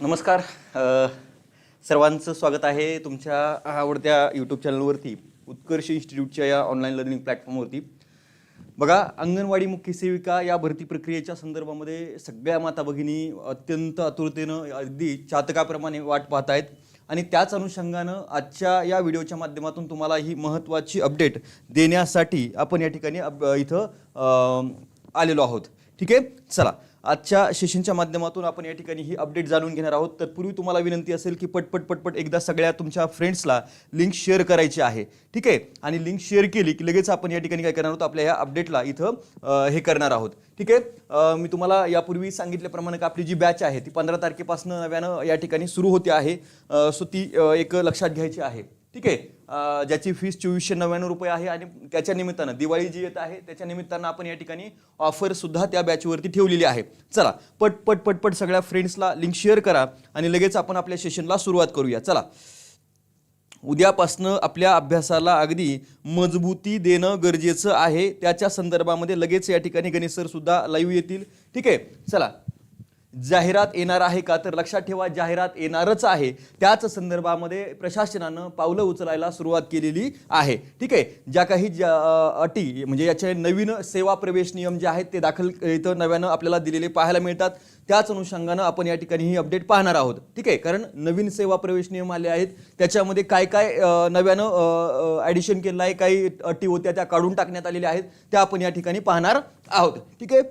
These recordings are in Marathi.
नमस्कार. सर्वांचं स्वागत आहे तुमच्या आवडत्या यूट्यूब चॅनलवरती उत्कर्ष इन्स्टिट्यूटच्या या ऑनलाईन लर्निंग प्लॅटफॉर्मवरती बघा अंगणवाडी मुख्य सेविका या भरती प्रक्रियेच्या संदर्भामध्ये सगळ्या माता भगिनी अत्यंत आतुरतेनं अगदी चातकाप्रमाणे वाट पाहत आहेत आणि त्याच अनुषंगानं आजच्या या व्हिडिओच्या माध्यमातून तुम्हाला ही महत्त्वाची अपडेट देण्यासाठी आपण या ठिकाणी अप- इथं आलेलो आहोत. ठीक आहे? चला. आजच्या सेशनच्या माध्यमातून आपण या ठिकाणी ही अपडेट जाणून घेणार आहोत. तत्पूर्वी तुम्हाला विनंती असेल की पटपट पटपट एकदा सगळ्या तुमच्या फ्रेंड्सला लिंक शेअर करायची आहे. ठीक आहे? आणि लिंक शेअर केली की लगेच आपण या ठिकाणी काय करणार आहोत? आपल्या या अपडेटला इथं हे करणार आहोत. ठीक आहे? मी तुम्हाला यापूर्वी सांगितल्याप्रमाणे का आपली जी बॅच आहे ती पंधरा तारखेपासून नव्यानं या ठिकाणी सुरू होते आहे. सो ती एक लक्षात घ्यायची आहे. ठीक आहे? ज्याची फीस चोवीसशे नव्याण्णव रुपये आहे आणि त्याच्या निमित्तानं दिवाळी जी येत आहे त्याच्या निमित्तानं आपण या ठिकाणी ऑफरसुद्धा त्या बॅचवरती ठेवलेली आहे. चला पट पट पट पट सगळ्या फ्रेंड्सला लिंक शेअर करा आणि लगेच आपण आपल्या सेशनला सुरुवात करूया. चला. उद्यापासनं आपल्या अभ्यासाला अगदी मजबूती देणं गरजेचं आहे. त्याच्या संदर्भामध्ये लगेच या ठिकाणी गणेश सर सुद्धा लाईव्ह येतील. ठीक आहे? चला. जाहिरात येणार आहे का? तर लक्षात ठेवा जाहिरात येणारच आहे. त्याच संदर्भामध्ये प्रशासनानं पावलं उचलायला सुरुवात केलेली आहे. ठीक आहे? ज्या काही ज्या अटी म्हणजे याचे नवीन सेवा प्रवेश नियम जे आहेत ते दाखल इथं नव्यानं आपल्याला दिलेले पाहायला मिळतात. त्याच अनुषंगानं आपण या ठिकाणी ही अपडेट पाहणार आहोत. ठीक आहे? कारण नवीन सेवा प्रवेश नियम आले आहेत. त्याच्यामध्ये काय काय नव्यानं ॲडिशन केलं आहे काही अटी होत्या त्या काढून टाकण्यात आलेल्या आहेत त्या आपण या ठिकाणी पाहणार आहोत. ठीक आहे?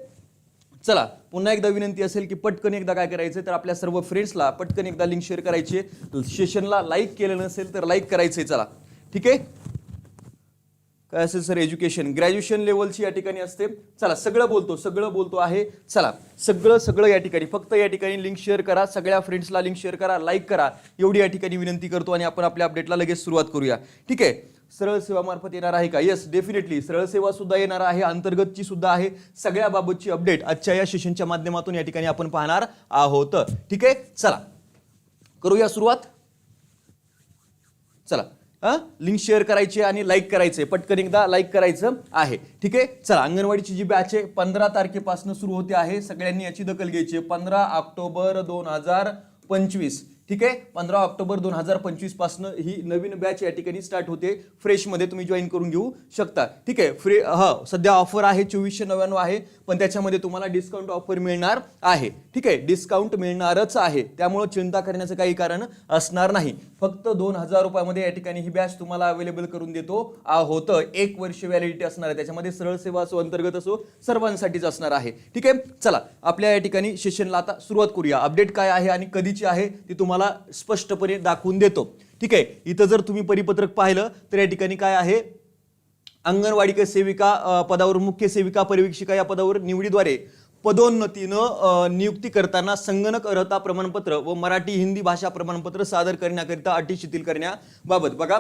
चला पुन्हा एकदा विनंती असेल की पटकन एकदा काय करायचं तर आपल्या सर्व फ्रेंड्सला पटकन एकदा लिंक शेअर करायची. सेशनला लाईक केलं नसेल तर लाईक करायचंय चला. ठीक आहे? काय असेल सर एज्युकेशन ग्रॅज्युएशन लेवलची या ठिकाणी असते. चला सगळं बोलतो सगळं बोलतो आहे. चला सगळं सगळं या ठिकाणी फक्त या ठिकाणी लिंक शेअर करा. सगळ्या फ्रेंड्सला लिंक शेअर करा लाईक करा. एवढी या ठिकाणी विनंती करतो आणि आपण आपल्या अपडेटला लगेच सुरुवात करूया. ठीक आहे? सरळ सेवामार्फत येणार आहे का? येस डेफिनेटली सरळ सेवा सुद्धा येणार आहे. अंतर्गतची सुद्धा आहे. सगळ्या बाबतची अपडेट आजच्या या सेशनच्या माध्यमातून या ठिकाणी आपण पाहणार आहोत. ठीक आहे? चला. करूया सुरुवात. चला. हा? लिंक शेअर करायची आणि लाईक करायचे पटकन एकदा लाईक करायचं आहे. ठीक आहे? चला. अंगणवाडीची जी बॅच आहे पंधरा तारखेपासून सुरू होते आहे. सगळ्यांनी याची दखल घ्यायची आहे. पंधरा ऑक्टोबर दोन हजार पंचवीस. ठीक आहे? पंधरा ऑक्टोबर दोन हजार पंचवीसपासून ही नवीन बॅच या ठिकाणी स्टार्ट होते. फ्रेशमध्ये तुम्ही जॉईन करून घेऊ शकता. ठीक आहे? फ्रे हा सध्या ऑफर आहे चोवीसशे नव्याण्णव आहे पण त्याच्यामध्ये तुम्हाला डिस्काउंट ऑफर मिळणार आहे. ठीक आहे? डिस्काउंट मिळणारच आहे. त्यामुळं चिंता करण्याचं काही कारण असणार नाही. फक्त दोन हजार रुपयामध्ये या ठिकाणी ही बॅच तुम्हाला अवेलेबल करून देतो. आहोत एक वर्ष व्हॅलिडिटी असणार आहे. त्याच्यामध्ये सरळ सेवा असो अंतर्गत असो सर्वांसाठीच असणार आहे. ठीक आहे? चला आपल्या या ठिकाणी सेशनला आता सुरुवात करूया. अपडेट काय आहे आणि कधीची आहे ती तुम्हाला स्पष्टपणे दाखवून देतो. ठीक आहे? इथं जर तुम्ही परिपत्रक पाहिलं तर या ठिकाणी काय आहे? अंगणवाडी सेविका पदावर मुख्य सेविका परिवीक्षिका या पदावर निवडीद्वारे पदोन्नतीनं नियुक्ती करताना संगणक अर्हता प्रमाणपत्र व मराठी हिंदी भाषा प्रमाणपत्र सादर करण्याकरिता अटी शिथिल करण्याबाबत. बघा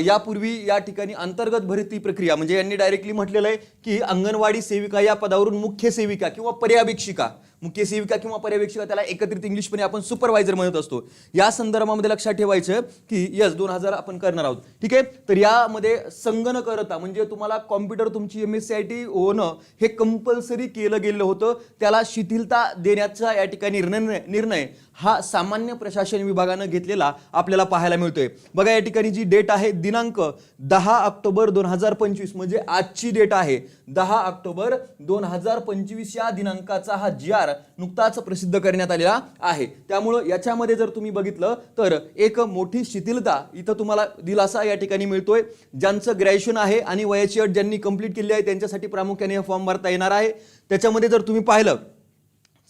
यापूर्वी या ठिकाणी अंतर्गत भरती प्रक्रिया म्हणजे यांनी डायरेक्टली म्हटलेलं आहे की अंगणवाडी सेविका या पदावरून मुख्य सेविका किंवा पर्यावेक्षिका मुख्य सेविका किंवा पर्यवेक्षिका त्याला एकत्रित इंग्लिशमध्ये आपण सुपरवायझर म्हणत असतो. या संदर्भामध्ये लक्षात ठेवायचं की यस दोन हजार आपण करणार आहोत. ठीक आहे? तर यामध्ये संगणकरता म्हणजे तुम्हाला कॉम्प्युटर तुमची M S C I T होणं हे कंपल्सरी केलं गेलं होतं. त्याला शिथिलता देण्याचा या ठिकाणी निर्णय निर्णय हा सामान्य प्रशासन विभागानं घेतलेला आपल्याला पाहायला मिळतोय. बघा या ठिकाणी जी डेट आहे दिनांक दहा ऑक्टोबर दोन हजार पंचवीस म्हणजे आजची डेट आहे. दहा ऑक्टोबर दोन हजार पंचवीस या दिनांकाचा हा जी आर नुकताच प्रसिद्ध करण्यात आलेला आहे. त्यामुळं याच्यामध्ये जर तुम्ही बघितलं तर एक मोठी शिथिलता इथं तुम्हाला दिलासा या ठिकाणी मिळतोय. ज्यांचं ग्रॅज्युएशन आहे आणि वयाची अट ज्यांनी कंप्लीट केली आहे त्यांच्यासाठी प्रामुख्याने हे फॉर्म भरता येणार आहे. त्याच्यामध्ये जर तुम्ही पाहिलं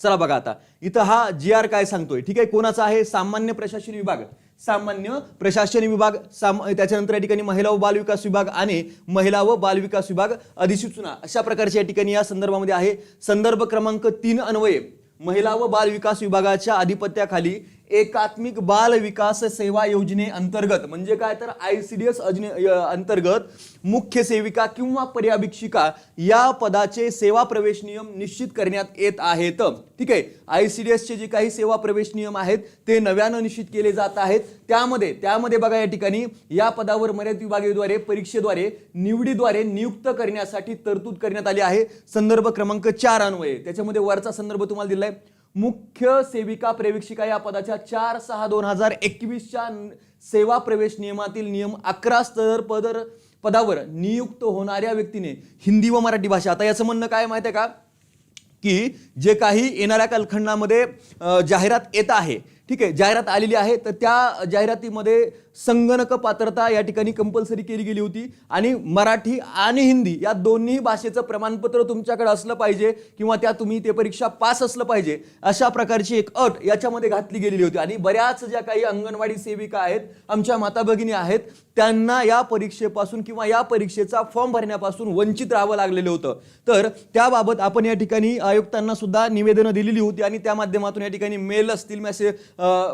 चला बघा आता. इथं हा जी आर काय सांगतोय? ठीक आहे? कोणाचा आहे? सामान्य प्रशासन विभाग. सामान्य प्रशासन विभाग साम त्याच्यानंतर या ठिकाणी महिला व बाल विकास विभाग आणि महिला व बाल विकास विभाग अधिसूचना. अशा प्रकारच्या या ठिकाणी या संदर्भामध्ये आहे. संदर्भ क्रमांक तीन अन्वये महिला व बाल विकास विभागाच्या अधिपत्याखाली एकात्मिक बाल विकास सेवा योजने अंतर्गत म्हणजे काय तर आय सी डी एस अंतर्गत मुख्य सेविका किंवा पर्याभिक्षिका या पदाचे सेवा प्रवेश नियम निश्चित करण्यात येत आहेत. ठीक आहे? आय सी डी एसचे जे काही सेवा प्रवेश नियम आहेत ते नव्यानं निश्चित केले जात आहेत. त्यामध्ये त्यामध्ये बघा या ठिकाणी या पदावर मर्यादित विभागाद्वारे परीक्षेद्वारे निवडीद्वारे नियुक्त करण्यासाठी तरतूद करण्यात आली आहे. संदर्भ क्रमांक चार अन्वये. त्याच्यामध्ये वरचा संदर्भ तुम्हाला दिलाय. मुख्य सेविका प्रेवेक्षिका या पदाच्या चार सहा दोन हजार एकवीसच्या सेवा प्रवेश नियमातील नियम अकरा स्तर पदर पदावर नियुक्त होणाऱ्या व्यक्तीने हिंदी व मराठी भाषा. आता याचं म्हणणं काय माहिती आहे का? की जे काही येणाऱ्या कालखंडामध्ये जाहिरात येत आहे ठीक आहे जाहिरात आलेली आहे तर त्या जाहिरातीमध्ये संगणक पात्रता या ठिकाणी कंपल्सरी केली गेली होती. आणि मराठी आणि हिंदी या दोन्ही भाषेचं प्रमाणपत्र तुमच्याकडे असलं पाहिजे किंवा त्या तुम्ही ते परीक्षा पास असलं पाहिजे अशा प्रकारची एक अट याच्यामध्ये घातली गेलेली होती. आणि बऱ्याच ज्या काही अंगणवाडी सेविका आहेत आमच्या माता भगिनी आहेत त्यांना या परीक्षेपासून किंवा या परीक्षेचा फॉर्म भरण्यापासून वंचित राहावं लागलेलं होतं. तर त्याबाबत आपण या ठिकाणी आयुक्तांना सुद्धा निवेदनं दिलेली होती आणि त्या माध्यमातून या ठिकाणी मेल असतील मेसेज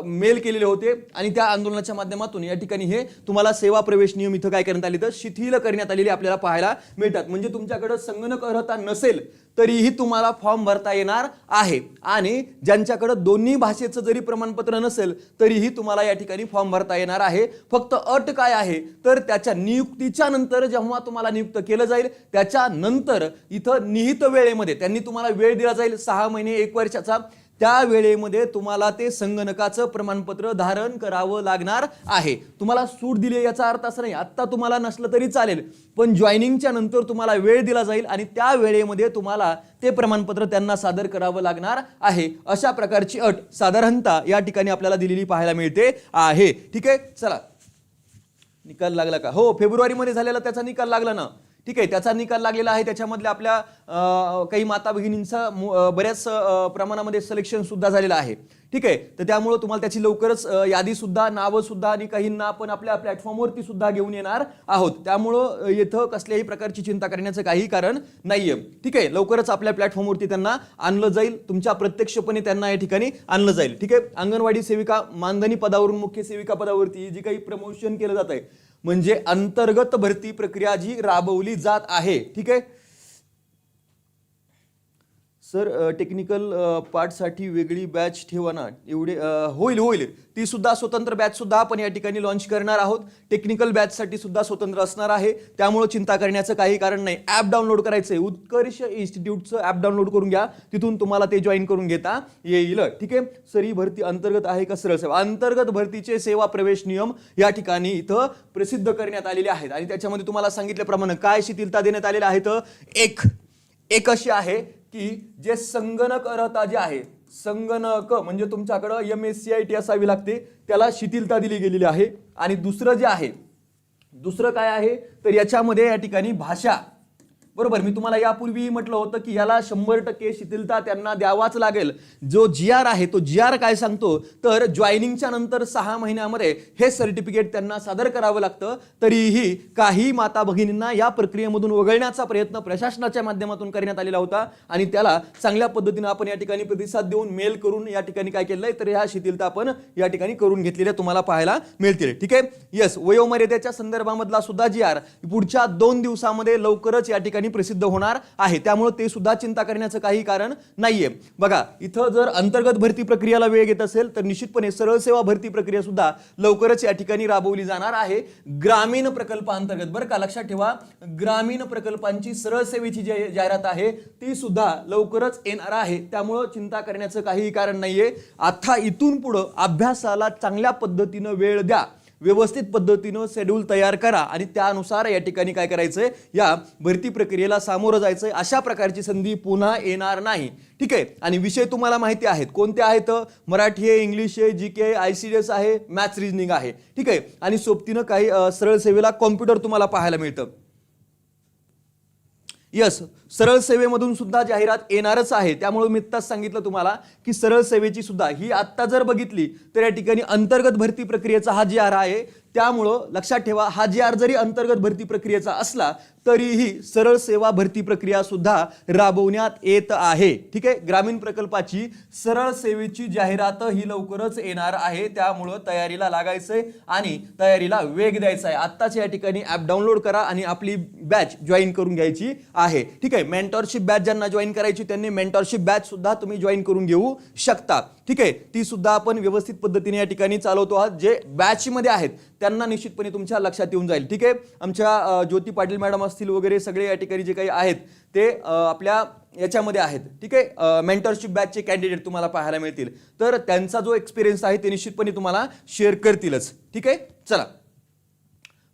मेल केलेले होते. आणि त्या आंदोलनाच्या माध्यमातून या ठिकाणी हे तुम्हाला सेवा प्रवेश नियम इथं काय करण्यात आले तर शिथिल करण्यात आलेले आपल्याला पाहायला मिळतात. म्हणजे तुमच्याकडे संगणक अर्हता नसेल तरीही तुम्हाला फॉर्म भरता येणार आहे. आणि ज्यांच्याकडे दोन्ही भाषेचं जरी प्रमाणपत्र नसेल तरीही तुम्हाला या ठिकाणी फॉर्म भरता येणार आहे. फक्त अट काय आहे? तर त्याच्या नियुक्तीच्या नंतर जेव्हा तुम्हाला नियुक्त केलं जाईल त्याच्यानंतर इथं निहित वेळेमध्ये त्यांनी तुम्हाला वेळ दिला जाईल सहा महिने एक वर्षाचा. त्या वेळेमध्ये तुम्हाला ते संगणकाचं प्रमाणपत्र धारण करावं लागणार आहे. तुम्हाला सूट दिली याचा अर्थ असं नाही आत्ता तुम्हाला नसलं तरी चालेल. पण जॉईनिंगच्या नंतर तुम्हाला वेळ दिला जाईल आणि त्या वेळेमध्ये तुम्हाला ते प्रमाणपत्र त्यांना सादर करावं लागणार आहे. अशा प्रकारची अट साधारणतः या ठिकाणी आपल्याला दिलेली पाहायला मिळते आहे. ठीक आहे? चला. निकाल लागला का? हो फेब्रुवारीमध्ये झालेला त्याचा निकाल लागला ना. ठीक आहे त्याचा निकाल लागलेला आहे. त्याच्यामधल्या आपल्या काही माता भगिनींचा बऱ्याच प्रमाणामध्ये सिलेक्शन सुद्धा झालेलं आहे. ठीक आहे तर त्यामुळं तुम्हाला त्याची लवकरच यादी सुद्धा नावं सुद्धा आणि काहींना आपण आपल्या प्लॅटफॉर्मवरती सुद्धा घेऊन येणार आहोत. त्यामुळं येथं कसल्याही प्रकारची चिंता करण्याचं काही कारण नाहीये. ठीक आहे लवकरच आपल्या प्लॅटफॉर्मवरती त्यांना आणलं जाईल. तुमच्या प्रत्यक्षपणे त्यांना या ठिकाणी आणलं जाईल. ठीक आहे अंगणवाडी सेविका मानधनी पदावरून मुख्य सेविका पदावरती जी काही प्रमोशन केलं जात आहे म्हणजे अंतर्गत भरती प्रक्रिया जी राबवली जात आहे ठीक आहे? सर टेक्निकल पार्टसाठी वेगळी बॅच ठेवा ना. एवढे होईल होईल. ती सुद्धा स्वतंत्र बॅच सुद्धा आपण या ठिकाणी लॉन्च करणार आहोत. टेक्निकल बॅचसाठी सुद्धा स्वतंत्र असणार आहे. त्यामुळे चिंता करण्याचं काही कारण नाही. ॲप डाउनलोड करायचं आहे उत्कर्ष इन्स्टिट्यूटचं ॲप डाउनलोड करून घ्या. तिथून तुम्हाला ते जॉईन करून घेता येईल. ठीक आहे? सर ही भरती अंतर्गत आहे का सरळ सेवा अंतर्गत भरतीचे सेवा प्रवेश नियम या ठिकाणी इथं प्रसिद्ध करण्यात आलेले आहेत. आणि त्याच्यामध्ये तुम्हाला सांगितल्याप्रमाणे काय शिथिलता देण्यात आलेल्या आहेत एक. एक अशी आहे. की जे संगणक अर्हता जे आहे संगणक म्हणजे तुमच्याकडं M S C I T असावी लागते त्याला शिथिलता दिली गेलेली आहे. आणि दुसरं जे आहे दुसरं काय आहे? तर याच्यामध्ये या ठिकाणी भाषा बरोबर मी तुम्हाला यापूर्वी म्हटलं होतं की याला शंभर टक्के शिथिलता त्यांना द्यावाच लागेल. जो जी आर आहे तो जी आर काय सांगतो? तर जॉईनिंगच्या नंतर सहा महिन्यामध्ये हे सर्टिफिकेट त्यांना सादर करावं लागतं. तरीही काही माता भगिनींना या प्रक्रियेमधून वगळण्याचा प्रयत्न प्रशासनाच्या माध्यमातून करण्यात आलेला होता आणि त्याला चांगल्या पद्धतीनं आपण या ठिकाणी प्रतिसाद देऊन मेल करून या ठिकाणी काय केलंय? तर ह्या शिथिलता आपण या ठिकाणी करून घेतलेल्या तुम्हाला पाहायला मिळतील. ठीक आहे? येस वयोमर्यादेच्या संदर्भामधला सुद्धा जी आर पुढच्या दोन दिवसामध्ये लवकरच या ठिकाणी प्रसिद्ध होणार आहे. त्यामुळे ते सुद्धा चिंता करण्याचं काही कारण नाहीये. बघा इथं जर अंतर्गत भरती प्रक्रियाला वेळ घेत असेल तर निश्चितपणे सरळ सेवा भरती प्रक्रिया सुद्धा लवकरच या ठिकाणी राबवली जाणार आहे. ग्रामीण प्रकल्पांतर्गत बरं का? लक्षात ठेवा ग्रामीण प्रकल्पांची सरळ सेवेची जी जाहिरात आहे ती सुद्धा लवकरच येणार आहे. त्यामुळं चिंता करण्याचं काहीही कारण नाहीये. आता इथून पुढं अभ्यासाला चांगल्या पद्धतीनं वेळ द्या. व्यवस्थित पद्धतीनं शेड्यूल तयार करा आणि त्यानुसार या ठिकाणी काय करायचंय? या भरती प्रक्रियेला सामोरं जायचंय. अशा प्रकारची संधी पुन्हा येणार नाही. ठीक आहे? आणि विषय तुम्हाला माहिती आहेत. कोणते आहेत? मराठी आहे इंग्लिश आहे G K I C D S आहे मॅथ्स रिजनिंग आहे. ठीक आहे? आणि सोबतीनं काही सरळ सेवेला कॉम्प्युटर तुम्हाला पाहायला मिळतं. यस सरळ सेवेमधून सुद्धा जाहिरात येणारच आहे. त्यामुळे मी आत्ताच सांगितलं तुम्हाला की सरळ सेवेची सुद्धा ही आत्ता जर बघितली तर या ठिकाणी अंतर्गत भरती प्रक्रियेचा हा जी आर आहे त्यामुळं लक्षात ठेवा हा जी आर जरी अंतर्गत भरती प्रक्रियेचा असला तरीही सरळ सेवा भरती प्रक्रिया सुद्धा राबवण्यात येत आहे. ठीक आहे? ग्रामीण प्रकल्पाची सरळ सेवेची जाहिरात ही लवकरच येणार आहे. त्यामुळं तयारीला लागायचंय आणि तयारीला वेग द्यायचा आहे आत्ताच या ठिकाणी ऍप डाउनलोड करा आणि आपली बॅच जॉईन करून घ्यायची आहे. ठीक आहे? मेंटॉरशिप बॅच ज्यांना जॉईन करायची त्यांनी मेंटॉरशिप बॅच सुद्धा तुम्ही जॉईन करून घेऊ शकता. ठीक आहे? ती सुद्धा आपण व्यवस्थित पद्धतीने या ठिकाणी चालवतो आहात. जे बॅचमध्ये आहेत त्यांना निश्चितपणे तुमच्या लक्षात येऊन जाईल. ठीक आहे? आमच्या ज्योती पाटील मॅडम असतील वगैरे सगळे या ठिकाणी जे काही आहेत ते आपल्या याच्यामध्ये आहेत. ठीक आहे? मेंटरशिप बॅचचे कॅन्डिडेट तुम्हाला पाहायला मिळतील. तर त्यांचा जो एक्सपिरियन्स आहे ते निश्चितपणे तुम्हाला शेअर करतीलच. ठीक आहे? चला.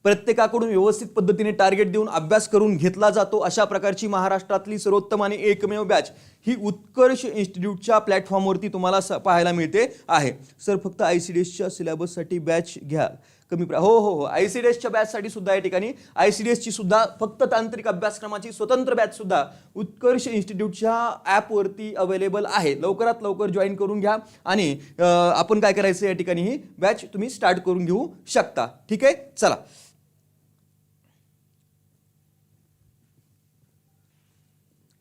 प्रत्येकाकडून व्यवस्थित पद्धतीने टार्गेट देऊन अभ्यास करून घेतला जातो अशा प्रकारची महाराष्ट्रातली सर्वोत्तम आणि एकमेव बॅच ही उत्कर्ष इन्स्टिट्यूटच्या प्लॅटफॉर्मवरती तुम्हाला स- पाहायला मिळते आहे. सर फक्त आय सी डी एसच्या सिलेबससाठी बॅच घ्या. कमी प्रा हो हो हो. आय सी डी एसच्या बॅचसाठी सुद्धा या ठिकाणी आय सी डी एसची सुद्धा फक्त तांत्रिक अभ्यासक्रमाची स्वतंत्र बॅच सुद्धा उत्कर्ष इन्स्टिट्यूटच्या ॲपवरती अवेलेबल आहे. लवकरात लवकर जॉईन करून घ्या आणि आपण काय करायचं या ठिकाणी ही बॅच तुम्ही स्टार्ट करून घेऊ शकता. ठीक आहे? चला.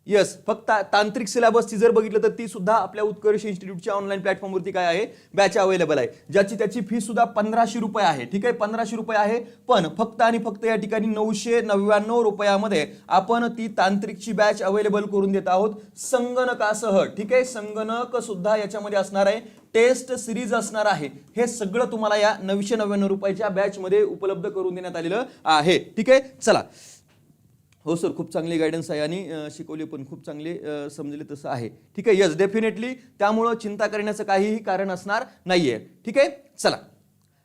येस फक्त तांत्रिक सिलेबसची जर बघितलं तर ती सुद्धा आपल्या उत्कर्ष इन्स्टिट्यूटच्या ऑनलाईन प्लॅटफॉर्मवरती काय आहे? बॅच अवेलेबल आहे. ज्याची त्याची फी सुद्धा पंधराशे रुपये आहे. ठीक आहे? पंधराशे रुपये आहे. पण फक्त आणि फक्त या ठिकाणी नऊशे नव्याण्णव रुपयामध्ये आपण ती तांत्रिकची बॅच अवेलेबल करून देत आहोत. संगणकासह ठीक आहे? संगणक सुद्धा याच्यामध्ये असणार आहे. टेस्ट सिरीज असणार आहे. हे सगळं तुम्हाला या नऊशे नव्याण्णव रुपयाच्या बॅचमध्ये उपलब्ध करून देण्यात आलेलं आहे. ठीक आहे? चला. हो सर खूप चांगली गायडन्स आहे आणि शिकवली पण खूप चांगले समजले तसं आहे. ठीक आहे यस डेफिनेटली त्यामुळं चिंता करण्याचं काहीही कारण असणार नाहीये. ठीक आहे? चला.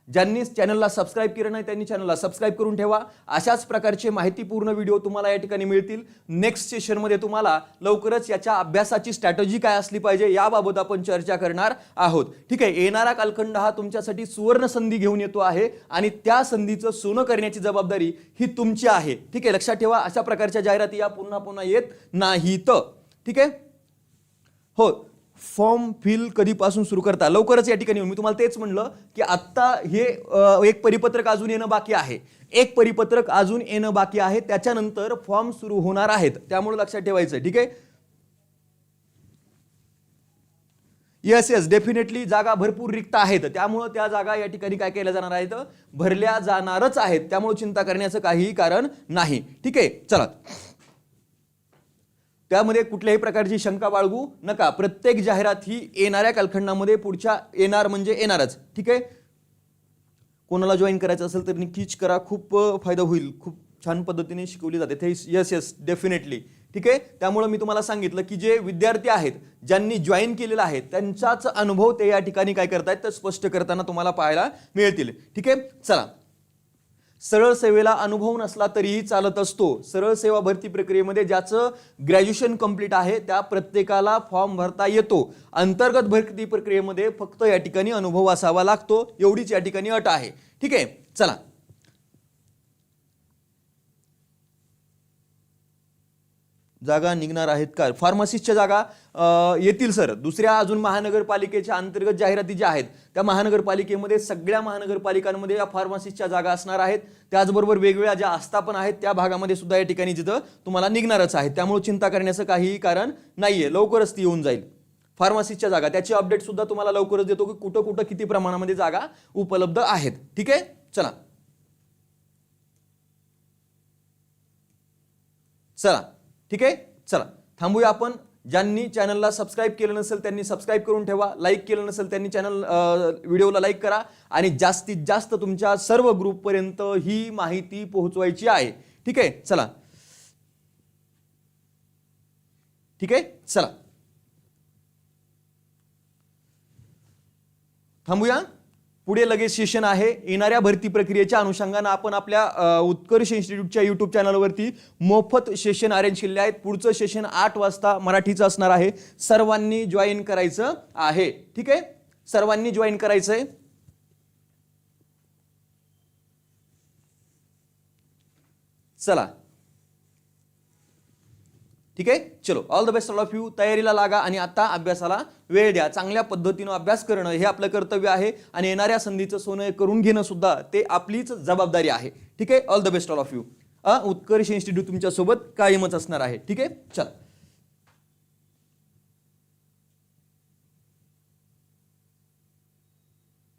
ज्यांनी चॅनलला सबस्क्राईब केलं नाही त्यांनी चॅनलला सबस्क्राईब करून ठेवा. अशाच प्रकारचे माहितीपूर्ण व्हिडिओ तुम्हाला या ठिकाणी मिळतील. नेक्स्ट सेशनमध्ये तुम्हाला लवकरच याच्या अभ्यासाची स्ट्रॅटजी काय असली पाहिजे याबाबत आपण चर्चा करणार आहोत. ठीक आहे येणारा कालखंड हा तुमच्यासाठी सुवर्ण संधी घेऊन येतो आहे आणि त्या संधीचं सोनं करण्याची जबाबदारी ही तुमची आहे. ठीक आहे लक्षात ठेवा अशा प्रकारच्या जाहिराती या पुन्हा पुन्हा येत नाहीत. ठीक आहे? हो फॉर्म फिल कधीपासून सुरू करता? लवकरच या ठिकाणी मी तुम्हाला तेच म्हणलं की आत्ता हे एक परिपत्रक अजून येणं बाकी आहे. एक परिपत्रक अजून येणं बाकी आहे. त्याच्यानंतर फॉर्म सुरू होणार आहेत. त्यामुळे लक्षात ठेवायचं ठीक आहे? येस येस डेफिनेटली जागा भरपूर रिक्त आहेत. त्यामुळं त्या जागा या ठिकाणी काय केल्या जाणार आहेत? भरल्या जाणारच आहेत. त्यामुळे चिंता करण्याचं काहीही कारण नाही. ठीक आहे? चला. त्यामध्ये कुठल्याही प्रकारची शंका बाळगू नका. प्रत्येक जाहिरात ही येणाऱ्या कालखंडामध्ये पुढच्या येणार म्हणजे येणारच. ठीक आहे? कोणाला जॉईन करायचं असेल तर नक्कीच करा. खूप फायदा होईल. खूप छान पद्धतीने शिकवली जाते. ते येस येस डेफिनेटली ठीक आहे? त्यामुळं मी तुम्हाला सांगितलं की जे विद्यार्थी आहेत ज्यांनी जॉईन केलेलं आहे त्यांचाच अनुभव ते या ठिकाणी काय करतायत तर स्पष्ट करताना तुम्हाला पाहायला मिळतील. ठीक आहे? चला. सरळ सेवेला अनुभव नसला तरीही चालत असतो. सरळ सेवा भरती प्रक्रियेमध्ये ज्याचं ग्रॅज्युएशन कंप्लीट आहे त्या प्रत्येकाला फॉर्म भरता येतो. अंतर्गत भरती प्रक्रियेमध्ये फक्त या ठिकाणी अनुभव असावा लागतो एवढीच या ठिकाणी अट आहे. ठीक आहे? चला. जागा निघणार आहेत का? फार्मसिस्टच्या जागा येतील सर दुसऱ्या अजून महानगरपालिकेच्या अंतर्गत जाहिराती ज्या आहेत त्या महानगरपालिकेमध्ये सगळ्या महानगरपालिकांमध्ये या फार्मसिस्टच्या जागा असणार आहेत. त्याचबरोबर वेगवेगळ्या ज्या आस्थापन आहेत त्या भागामध्ये सुद्धा या ठिकाणी जिथं तुम्हाला निघणारच आहे. त्यामुळे चिंता करण्याचं काहीही कारण नाहीये. लवकरच ती येऊन जाईल. फार्मसिस्टच्या जागा. त्याची अपडेट सुद्धा तुम्हाला लवकरच देतो की कुठं कुठं किती प्रमाणामध्ये जागा उपलब्ध आहेत. ठीक आहे? चला. चला. ठीक आहे? चला थांबूया आपण. ज्यांनी चॅनलला सबस्क्राईब केलं नसेल त्यांनी सबस्क्राईब करून ठेवा. लाईक केलं नसेल त्यांनी चॅनल व्हिडिओला लाईक करा. आणि जास्तीत जास्त तुमच्या सर्व ग्रुपपर्यंत ही माहिती पोहोचवायची आहे. ठीक आहे? चला. ठीक आहे? चला. थांबूया. पुढे लगेच सेशन आहे. येणाऱ्या भरती प्रक्रियेच्या अनुषंगानं आपण आपल्या उत्कर्ष इन्स्टिट्यूटच्या युट्यूब चॅनलवरती मोफत सेशन अरेंज केले आहेत. पुढचं सेशन आठ वाजता मराठीचं असणार आहे. सर्वांनी जॉईन करायचं आहे. ठीक आहे? सर्वांनी जॉईन करायचं आहे. चला. ठीक आहे? चलो all the best all of you तयारीला लागा आणि आता अभ्यासाला वेळ द्या. चांगल्या पद्धतीनं अभ्यास करणं हे आपलं कर्तव्य आहे आणि येणाऱ्या संधीचं सोनं करून घेणं सुद्धा ते आपलीच जबाबदारी आहे. ठीक आहे? All the best all of you Utkarsh institute तुमच्यासोबत कायमच असणार आहे. ठीक आहे? चला.